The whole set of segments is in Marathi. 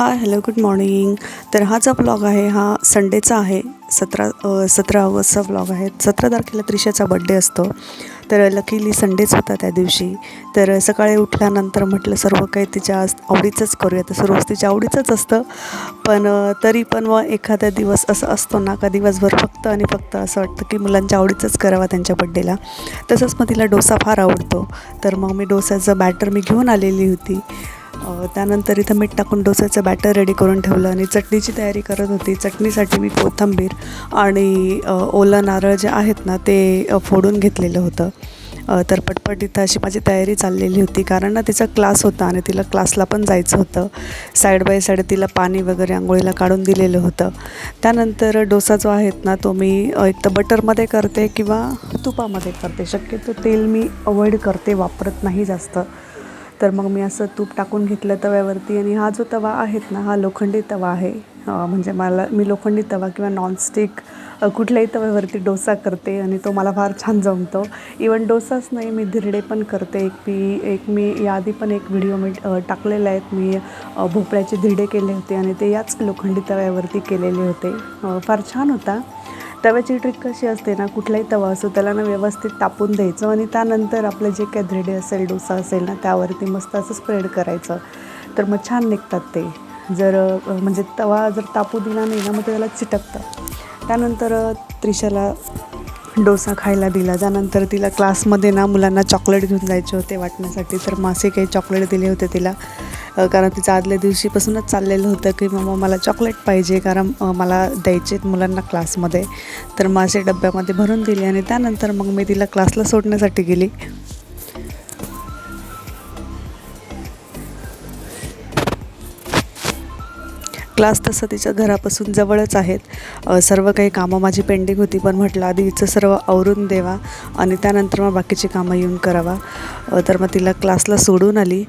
हाय हॅलो गुड मॉर्निंग तर हा जो ब्लॉग आहे. हा संडेचा आहे. सतरा सतरा ऑगस्टचा ब्लॉग आहे. सतरा तारखेला त्रिशाचा बड्डे असतो. तर लकीली संडेच होता त्या दिवशी. तर सकाळी उठल्यानंतर म्हटलं सर्व काही तिच्या आवडीचंच करूया. तर सर्व तिच्या आवडीचंच असतं. पण तरी पण मग एखादा दिवस असं असतो ना का दिवसभर फक्त आणि फक्त असं वाटतं की मुलांच्या आवडीचंच करावा त्यांच्या बड्डेला तसंच मग तिला डोसा फार आवडतो. तर मग मी डोसाचं बॅटर मी घेऊन आलेली होती. त्यानंतर इथं मीठ टाकून डोसाचं बॅटर रेडी करून ठेवलं आणि चटणीची तयारी करत होती. चटणीसाठी मी कोथिंबीर आणि ओलं नारळ जे आहेत ना ते फोडून घेतलेलं होतं. तर पटपट इथं अशी माझी तयारी चाललेली होती. कारण ना तिचा क्लास होता आणि तिला क्लासला पण जायचं होतं. साईड बाय साईड तिला पाणी वगैरे आंघोळीला काढून दिलेलं होतं. त्यानंतर डोसा जो आहेत ना तो मी एक तर बटरमध्ये करते किंवा तुपामध्ये करते. शक्यतो तेल मी अवॉइड करते वापरत नाही जास्त. तर मग मी असं तूप टाकून घेतलं तव्यावरती आणि हा जो तवा आहेत ना हा लोखंडी तवा आहे. म्हणजे मला मी लोखंडी तवा किंवा नॉनस्टिक कुठल्याही तव्यावरती डोसा करते आणि तो मला फार छान जमतो. इवन डोसाच नाही मी धिरडे पण करते. एक मी एक मी याआधी पण एक व्हिडिओ मी टाकलेला आहेत मी भोपळ्याचे धिरडे केले होते आणि ते याच लोखंडी तव्यावरती केलेले होते. फार छान होता. तव्याची ट्रिक कशी असते ना कुठलाही तवा असो त्याला ना व्यवस्थित तापून द्यायचं आणि त्यानंतर आपलं जे काही धिरडे असेल डोसा असेल ना त्यावरती मस्त असं स्प्रेड करायचं. तर मग छान निघतात ते. जर म्हणजे तवा जर तापू दिला नाही ना मग ते त्याला चिटकतं त्यानंतर त्रिशाला डोसा खायला दिला. त्यानंतर तिला क्लासमध्ये ना मुलांना चॉकलेट घेऊन जायचे होते वाटण्यासाठी. तर मासे काही चॉकलेट दिले होते तिला. कारण तिचं आदल्या दिवशीपासूनच चाललेलं होतं की मग मला चॉकलेट पाहिजे कारण मला द्यायचे आहेत मुलांना क्लासमध्ये. तर माझे डब्यामध्ये भरून दिले आणि त्यानंतर मग मी तिला क्लासला सोडण्यासाठी गेली. क्लास तसं तिच्या घरापासून जवळच आहेत. सर्व काही कामं माझी पेंडिंग होती पण म्हटलं आधी हिचं सर्व आवरून देवा आणि त्यानंतर मग बाकीची कामं येऊन करावा. तर मग तिला क्लासला सोडून आली.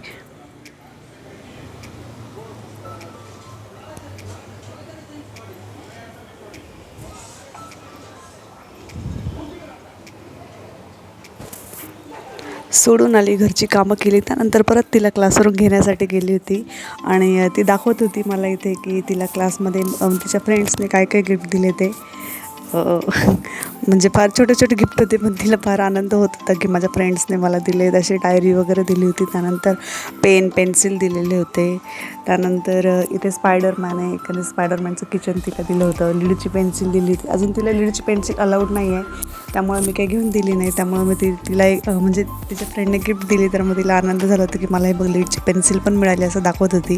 सोडून आली घरची कामं केली. त्यानंतर परत तिला क्लासवरून घेण्यासाठी गेली होती. आणि ती दाखवत होती मला इथे की तिला क्लासमध्ये तिच्या फ्रेंड्सने काय काय गिफ्ट दिले ते. म्हणजे फार छोटे छोटे गिफ्ट होते पण तिला फार आनंद होत होता की माझ्या फ्रेंड्सने मला दिले. अशी डायरी वगैरे दिली होती. त्यानंतर पेन पेन्सिल दिलेले होते. त्यानंतर इथे स्पायडरमॅन आहे. एखादं स्पायडरमॅनचं किचन तिला दिलं होतं. लीडची पेन्सिल दिली होती. अजून तिला लीडची पेन्सिल अलाउड नाही आहे त्यामुळे मी काही घेऊन दिली नाही. त्यामुळे मी ती तिला एक म्हणजे तिच्या फ्रेंडने गिफ्ट दिली तर मग तिला आनंद झाला होता की मला हे बघ लीडची पेन्सिल पण मिळाली असं दाखवत होती.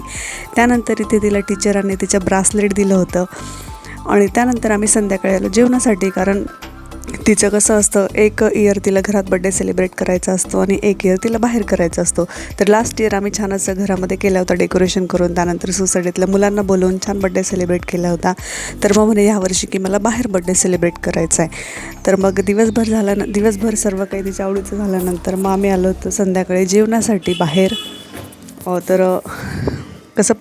त्यानंतर इथे तिला टीचरांनी तिचं ब्रासलेट दिलं होतं. आणि त्यानंतर आम्ही संध्याकाळी आलो जेवणासाठी कारण तिचं कसं असतं एक इयर तिला घरात बड्डे सेलिब्रेट करायचा असतो आणि एक इयर तिला बाहेर करायचा असतो. तर लास्ट इयर आम्ही छान असं घरामध्ये केला होता डेकोरेशन करून. त्यानंतर सोसायटीतल्या मुलांना बोलवून छान बड्डे सेलिब्रेट केला होता. तर मग म्हणे ह्यावर्षी की मला बाहेर बड्डे सेलिब्रेट करायचा आहे तर मग दिवसभर झाला दिवसभर सर्व काही तिच्या आवडीचं झाल्यानंतर मग आम्ही आलो होतो संध्याकाळी जेवणासाठी बाहेर. तर कसं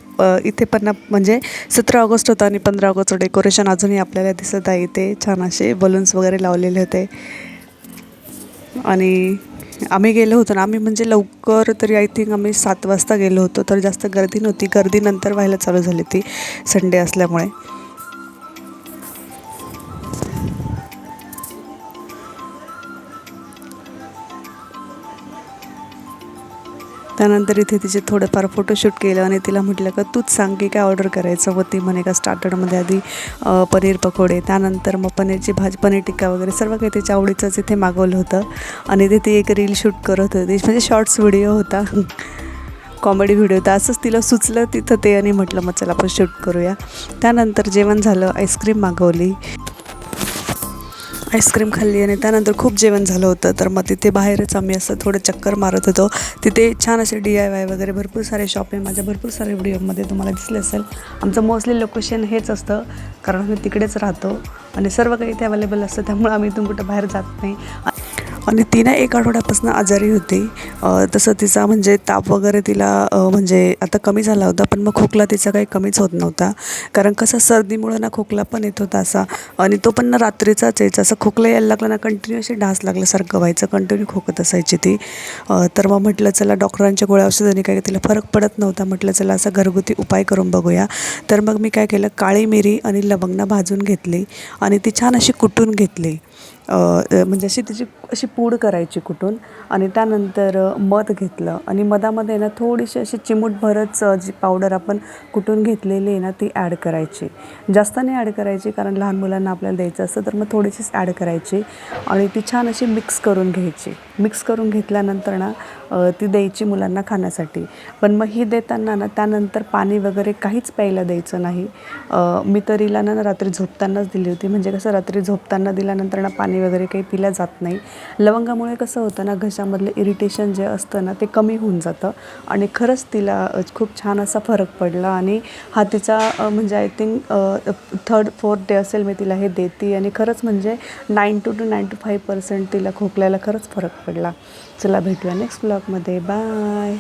इथे पण म्हणजे सतरा ऑगस्ट होता आणि पंधरा ऑगस्टचं डेकोरेशन अजूनही आपल्याला दिसत आहे. इथे छान असे बलून्स वगैरे लावलेले होते. आणि आम्ही गेलो होतो ना आम्ही म्हणजे लवकर तरी आय थिंक आम्ही सात वाजता गेलो होतो तर जास्त गर्दी नव्हती. गर्दी नंतर व्हायला चालू झाली ती संडे असल्यामुळे. त्यानंतर इथे तिचे थोडंफार फोटोशूट केलं आणि तिला म्हटलं का तूच सांग की काय ऑर्डर करायचं? व ती म्हणे का स्टार्टरमध्ये आधी पनीर पकोडे. त्यानंतर मग पनीरची भाजी पनीर टिक्का वगैरे सर्व काही तिच्या आवडीचंच इथे मागवलं होतं. आणि तिथे एक रील शूट करत होती. म्हणजे शॉर्ट्स व्हिडिओ होता. कॉमेडी व्हिडिओ होता. असंच तिला सुचलं तिथं ते आणि म्हटलं मग चला आपण शूट करूया. त्यानंतर जेवण झालं आईस्क्रीम मागवली. आईस्क्रीम खाल्ली आणि त्यानंतर खूप जेवण झालं होतं. तर मग तिथे बाहेरच आम्ही असं थोडं चक्कर मारत होतो. तिथे छान असे डी आय वाय वगैरे भरपूर सारे शॉप आहे. माझ्या भरपूर सारे व्हिडिओमध्ये तुम्हाला दिसले असेल. आमचं मोस्टली लोकेशन हेच असतं. कारण आम्ही तिकडेच राहतो. आणि सर्व काही इथे अवेलेबल असतं. त्यामुळे आम्ही इथून कुठं बाहेर जात नाही. आणि ती ना एक आठवड्यापासून आजारी होती. तसं तिचा म्हणजे ताप वगैरे तिला म्हणजे आता कमी झाला होता पण मग खोकला तिचा काही कमीच होत नव्हता. कारण कसं सर्दीमुळं ना खोकला पण येत होता असा. आणि तो पण ना रात्रीचाच यायचा. असं खोकला यायला लागला ना कंटिन्यू अशी डास लागल्यासारखं व्हायचं. कंटिन्यू खोकत असायची ती. तर मग म्हटलं चला डॉक्टरांच्या गोळ्या औषधांनी काय तिला फरक पडत नव्हता. म्हटलं चला असा घरगुती उपाय करून बघूया. तर मग मी काय केलं? काळी मिरी आणि लवंगना भाजून घेतली. आणि ती छान अशी कुटून घेतली. म्हणजे अशी तिची अशी पूड करायची कुठून. आणि त्यानंतर मध घेतलं. आणि मधामध्ये ना थोडीशी अशी चिमूटभरच जी पावडर आपण कुठून घेतलेली आहे ना ती ॲड करायची. जास्त नाही ॲड करायची कारण लहान मुलांना आपल्याला द्यायचं असतं तर मग थोडीशीच ॲड करायची. आणि ती छान अशी मिक्स करून घ्यायची. मिक्स करून घेतल्यानंतर ना ती द्यायची मुलांना खाण्यासाठी. पण मग ही देताना ना त्यानंतर पाणी वगैरे काहीच प्यायला द्यायचं नाही. मी तरीला ना रात्री झोपतानाच दिली होती. म्हणजे कसं रात्री झोपताना दिल्यानंतर ना पाणी वगैरे काही पिल्या जात नाही. लवंगामुळे कसं होतं ना घशामधलं इरिटेशन जे असतं ना ते कमी होऊन जातं. आणि खरंच तिला खूप छान असा फरक पडला. आणि हा तिचा म्हणजे I think third fourth day असेल मी तिला हे देते. आणि खरंच म्हणजे nine two two nine two five percent तिला खोकल्याला खरंच फरक पडला. चला भेटूया नेक्स्ट ब्लॉगमध्ये बाय